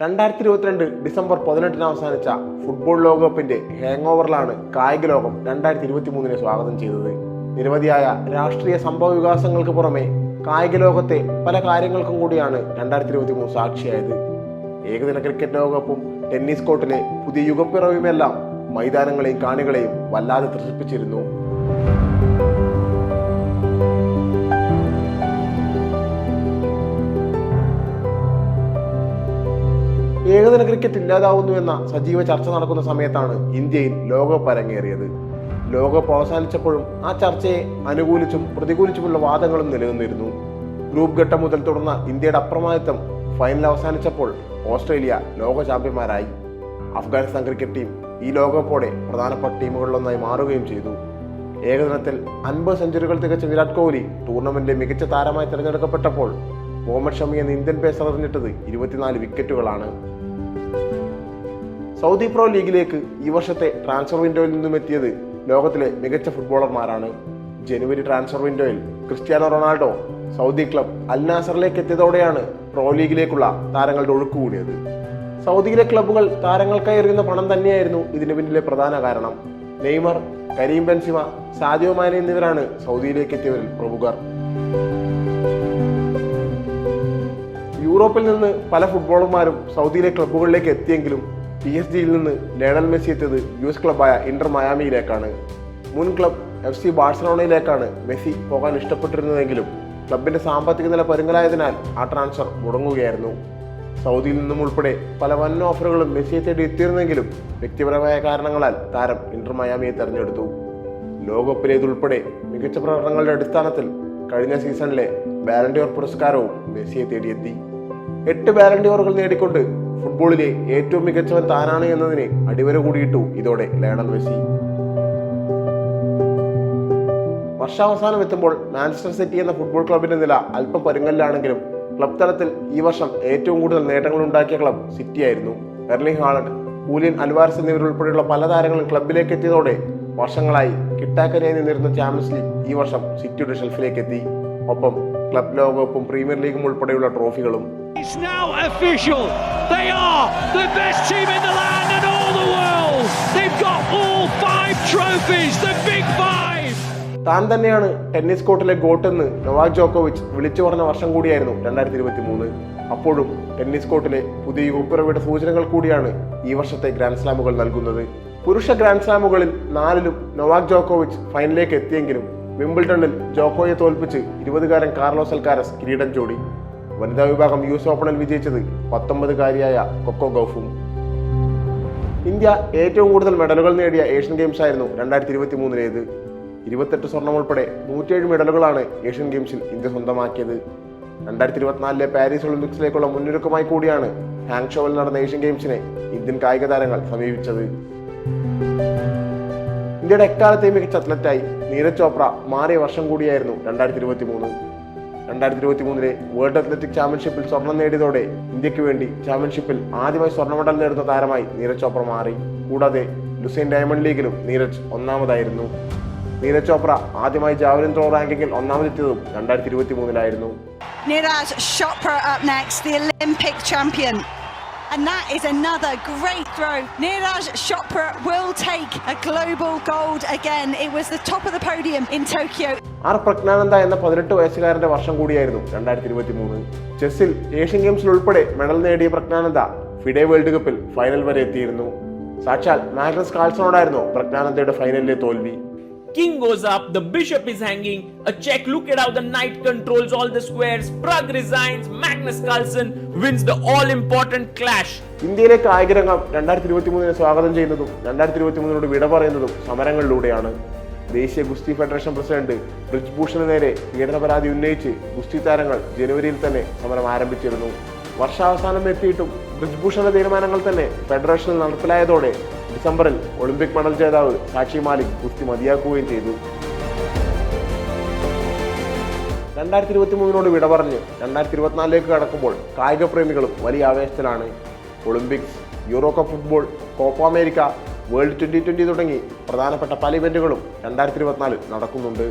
രണ്ടായിരത്തി ഇരുപത്തിരണ്ട് ഡിസംബർ പതിനെട്ടിന് അവസാനിച്ച ഫുട്ബോൾ ലോകകപ്പിന്റെ ഹാങ് ഓവറിലാണ് കായിക ലോകം രണ്ടായിരത്തി ഇരുപത്തി മൂന്നിനെ സ്വാഗതം ചെയ്തത്. നിരവധിയായ രാഷ്ട്രീയ സംഭവ വികാസങ്ങൾക്ക് പുറമെ കായിക ലോകത്തെ പല കാര്യങ്ങൾക്കും കൂടിയാണ് രണ്ടായിരത്തി ഇരുപത്തി മൂന്ന് സാക്ഷിയായത്. ഏകദിന ക്രിക്കറ്റ് ലോകകപ്പും ടെന്നീസ് കോർട്ടിലെ പുതിയ യുഗപ്പിറവിയുമെല്ലാം മൈതാനങ്ങളെയും കാണികളെയും വല്ലാതെ ത്രസിപ്പിച്ചിരുന്നു. ഏകദിന ക്രിക്കറ്റ് ഇല്ലാതാവുന്നു എന്ന സജീവ ചർച്ച നടക്കുന്ന സമയത്താണ് ഇന്ത്യയിൽ ലോകകപ്പ് അരങ്ങേറിയത്. ലോകകപ്പ് അവസാനിച്ചപ്പോഴും ആ ചർച്ചയെ അനുകൂലിച്ചും പ്രതികൂലിച്ചുമുള്ള വാദങ്ങളും നിലനിന്നിരുന്നു. ഗ്രൂപ്പ് ഘട്ടം മുതൽ തുടർന്ന ഇന്ത്യയുടെ അപ്രമാദിത്വം ഫൈനൽ അവസാനിച്ചപ്പോൾ ഓസ്ട്രേലിയ ലോക ചാമ്പ്യന്മാരായി. അഫ്ഗാനിസ്ഥാൻ ക്രിക്കറ്റ് ടീം ഈ ലോകകപ്പോടെ പ്രധാനപ്പെട്ട ടീമുകളിലൊന്നായി മാറുകയും ചെയ്തു. ഏകദിനത്തിൽ അൻപത് സെഞ്ചുറികൾ തികച്ച വിരാട് കോഹ്ലി ടൂർണമെന്റിലെ മികച്ച താരമായി തിരഞ്ഞെടുക്കപ്പെട്ടപ്പോൾ മുഹമ്മദ് ഷമി എന്ന ഇന്ത്യൻ പേസർ എറിഞ്ഞിട്ടത് ഇരുപത്തിനാല് വിക്കറ്റുകളാണ് സൗദി പ്രോ ലീഗിലേക്ക് ഈ വർഷത്തെ ട്രാൻസ്ഫർ വിൻഡോയിൽ നിന്നും എത്തിയത് ലോകത്തിലെ മികച്ച ഫുട്ബോളർമാരാണ്. ജനുവരി ട്രാൻസ്ഫർ വിൻഡോയിൽ Cristiano Ronaldo Saudi club Al നാസറിലേക്ക് എത്തിയതോടെയാണ് പ്രോ ലീഗിലേക്കുള്ള താരങ്ങളുടെ ഒഴുക്ക് കൂടിയത്. സൗദിയിലെ ക്ലബ്ബുകൾ താരങ്ങൾക്കായി എറിയുന്ന പണം തന്നെയായിരുന്നു ഇതിന് പിന്നിലെ പ്രധാന കാരണം. Neymar Karim Benzema Sadio Mane എന്നിവരാണ് സൗദിയിലേക്ക് എത്തിയവരിൽ പ്രമുഖർ. യൂറോപ്പിൽ നിന്ന് പല ഫുട്ബോളർമാരും സൗദിയിലെ ക്ലബ്ബുകളിലേക്ക് എത്തിയെങ്കിലും പി എസ് ജിയിൽ നിന്ന് ലയണൽ മെസ്സി എത്തിയത് യു എസ് ക്ലബായ ഇന്റർ മയാമിയിലേക്കാണ്. മുൻ ക്ലബ് എഫ് സി ബാഴ്സലോണയിലേക്കാണ് മെസ്സി പോകാൻ ഇഷ്ടപ്പെട്ടിരുന്നതെങ്കിലും ക്ലബിന്റെ സാമ്പത്തിക നില പരുങ്ങലായതിനാൽ ആ ട്രാൻസ്ഫർ മുടങ്ങുകയായിരുന്നു. സൗദിയിൽ നിന്നും ഉൾപ്പെടെ പല വൻ ഓഫറുകളും മെസ്സിയെ തേടി എത്തിയിരുന്നെങ്കിലും വ്യക്തിപരമായ കാരണങ്ങളാൽ താരം ഇന്റർ മയാമിയെ തെരഞ്ഞെടുത്തു. ലോകകപ്പിലേതുൾപ്പെടെ മികച്ച പ്രകടനങ്ങളുടെ അടിസ്ഥാനത്തിൽ കഴിഞ്ഞ സീസണിലെ ബാലൻഡിയോർ പുരസ്കാരവും മെസ്സിയെ തേടിയെത്തി. എട്ട് ബാലൻഡിയോറുകൾ നേടിക്കൊണ്ട് ഫുട്ബോളിലെ ഏറ്റവും മികച്ചവൻ താനാണ് എന്നതിന് അടിവര കൂടിയിട്ടു ഇതോടെ ലയണൽ മെസ്സി. വർഷാവസാനം എത്തുമ്പോൾ മാഞ്ചസ്റ്റർ സിറ്റി എന്ന ഫുട്ബോൾ ക്ലബിന്റെ നില അല്പം പരുങ്ങലിലാണെങ്കിലും ക്ലബ് തലത്തിൽ ഈ വർഷം ഏറ്റവും കൂടുതൽ നേട്ടങ്ങൾ ഉണ്ടാക്കിയ ക്ലബ് സിറ്റി ആയിരുന്നു. എർലിംഗ് ഹാളണ്ട് കൂലിയൻ അൽവാർസ് എന്നിവരുൾപ്പെടെയുള്ള പല താരങ്ങളും ക്ലബിലേക്ക് എത്തിയതോടെ വർഷങ്ങളായി കിട്ടാക്കരയായി നിന്നിരുന്ന ചാമ്പ്യൻസ് ലീഗ് ഈ വർഷം സിറ്റിയുടെ ഷെൽഫിലേക്ക് എത്തി. ഒപ്പം ക്ലബ് ലോകകപ്പും പ്രീമിയർ ലീഗും ഉൾപ്പെടെയുള്ള ട്രോഫികളും. താൻ തന്നെയാണ് ടെന്നീസ് കോർട്ടിലെ ഗോട്ടെന്ന് നൊവാക് ജോക്കോവിച്ച് വിളിച്ചു പറഞ്ഞ വർഷം കൂടിയായിരുന്നു രണ്ടായിരത്തി ഇരുപത്തി മൂന്ന് അപ്പോഴും ടെന്നീസ് കോർട്ടിലെ പുതിയ യുഗപ്പിറവിയുടെ സൂചനകൾ കൂടിയാണ് ഈ വർഷത്തെ ഗ്രാൻഡ് സ്ലാമുകൾ നൽകുന്നത്. പുരുഷ ഗ്രാൻഡ് സ്ലാമുകളിൽ നാലിലും നൊവാക് ജോക്കോവിച്ച് ഫൈനലിലേക്ക് എത്തിയെങ്കിലും വിംബിൾട്ടണിൽ ജോക്കോയെ തോൽപ്പിച്ച് ഇരുപതുകാരൻ കാർലോസ് അൽക്കാരസ് കിരീടം ചൂടി. വനിതാ വിഭാഗം യു എസ് ഓപ്പണിൽ വിജയിച്ചത് പത്തൊമ്പതുകാരിയായ കൊക്കോ ഗൌഫും. ഇന്ത്യ ഏറ്റവും കൂടുതൽ മെഡലുകൾ നേടിയ ഏഷ്യൻ ഗെയിംസ് ആയിരുന്നു രണ്ടായിരത്തി ഇരുപത്തി മൂന്നിലേത് ഇരുപത്തെട്ട് സ്വർണം ഉൾപ്പെടെ നൂറ്റിയേഴ് മെഡലുകളാണ് ഏഷ്യൻ ഗെയിംസിൽ ഇന്ത്യ സ്വന്തമാക്കിയത്. രണ്ടായിരത്തി ഇരുപത്തിനാലിലെ പാരീസ് ഒളിമ്പിക്സിലേക്കുള്ള മുന്നൊരുക്കമായി കൂടിയാണ് ഹാങ്ഷോവിൽ നടന്ന ഏഷ്യൻ ഗെയിംസിനെ ഇന്ത്യൻ കായിക താരങ്ങൾ സമീപിച്ചത്. ഇന്ത്യയുടെ എക്കാലത്തെയും മികച്ച അത്ലറ്റായി നീരജ് ചോപ്ര മാറിയ വർഷം കൂടിയായിരുന്നു രണ്ടായിരത്തി ഇരുപത്തി മൂന്ന് രണ്ടായിരത്തി ഇരുപത്തി മൂന്നിലെ വേൾഡ് അത്ലറ്റിക് ചാമ്പ്യൻഷിപ്പിൽ സ്വർണം നേടിയതോടെ ഇന്ത്യയ്ക്ക് വേണ്ടി ചാമ്പ്യൻഷിപ്പിൽ ആദ്യമായി സ്വർണ മെഡൽ നേടുന്ന താരമായി നീരജ് ചോപ്ര മാറി. കൂടാതെ ലുസൈൻ ഡയമണ്ട് ലീഗിലും നീരജ് ഒന്നാമതായിരുന്നു. നീരജ് ചോപ്ര ആദ്യമായി ജാവലിൻ ത്രോ റാങ്കിങ്ങിൽ ഒന്നാമതെത്തിയതും രണ്ടായിരത്തി ഇരുപത്തി മൂന്നിലായിരുന്നു Niraj Chopra up next, the. And that is another great throw. Niraj Chopra will take a global gold again. It was the top of the podium in Tokyo. R Praggnanandhaa എന്ന പതിനെട്ട് വയസ്സുകാരന്റെ വർഷം കൂടിയായിരുന്നു രണ്ടായിരത്തി ഇരുപത്തി മൂന്ന് ചെസ്സിൽ ഏഷ്യൻ ഗെയിംസിൽ ഉൾപ്പെടെ medal നേടിയ പ്രജ്ഞാനന്ദ ഫിഡെ വേൾഡ് കപ്പിൽ ഫൈനൽ വരെ എത്തിയിരുന്നു സാക്ഷാൽ മാഗ്നസ് കാൾസണോടായിരുന്നു പ്രജ്ഞാനന്ദയുടെ ഫൈനലിലെ തോൽവി King goes up, the bishop is hanging. A check, look at how the knight controls all the squares. Prague resigns, Magnus Carlsen wins the all important clash. ഇന്ത്യയിലെ കായിക രംഗം രണ്ടായിരത്തി ഇരുപത്തി മൂന്നിനെ സ്വാഗതം ചെയ്യുന്നതും രണ്ടായിരത്തി ഇരുപത്തി മൂന്നിനോട് വിട പറയുന്നതും സമരങ്ങളിലൂടെയാണ് ദേശീയ ഗുസ്തി ഫെഡറേഷൻ പ്രസിഡന്റ് ബ്രിജ്ഭൂഷന് നേരെ പീഡന പരാതി ഉന്നയിച്ച് ഗുസ്തി താരങ്ങൾ ജനുവരിയിൽ തന്നെ സമരം ആരംഭിച്ചിരുന്നു വർഷാവസാനം എത്തിയിട്ടും ബ്രിജ്ഭൂഷണ തീരുമാനങ്ങൾ തന്നെ ഫെഡറേഷനിൽ നടപ്പിലായതോടെ ഡിസംബറിൽ ഒളിമ്പിക് മെഡൽ ജേതാവ് സാക്ഷി മാലിക് ഗുസ്തി മതിയാക്കുകയും ചെയ്തു. രണ്ടായിരത്തി ഇരുപത്തി മൂന്നിനോട് വിട പറഞ്ഞ് രണ്ടായിരത്തി ഇരുപത്തിനാലിലേക്ക് കടക്കുമ്പോൾ കായിക പ്രേമികളും വലിയ ആവേശത്തിലാണ്. Olympics Euro Cup football Copa America World twenty twenty തുടങ്ങി പ്രധാനപ്പെട്ട പല ഇവന്റുകളും രണ്ടായിരത്തി ഇരുപത്തിനാലിൽ നടക്കുന്നുണ്ട്.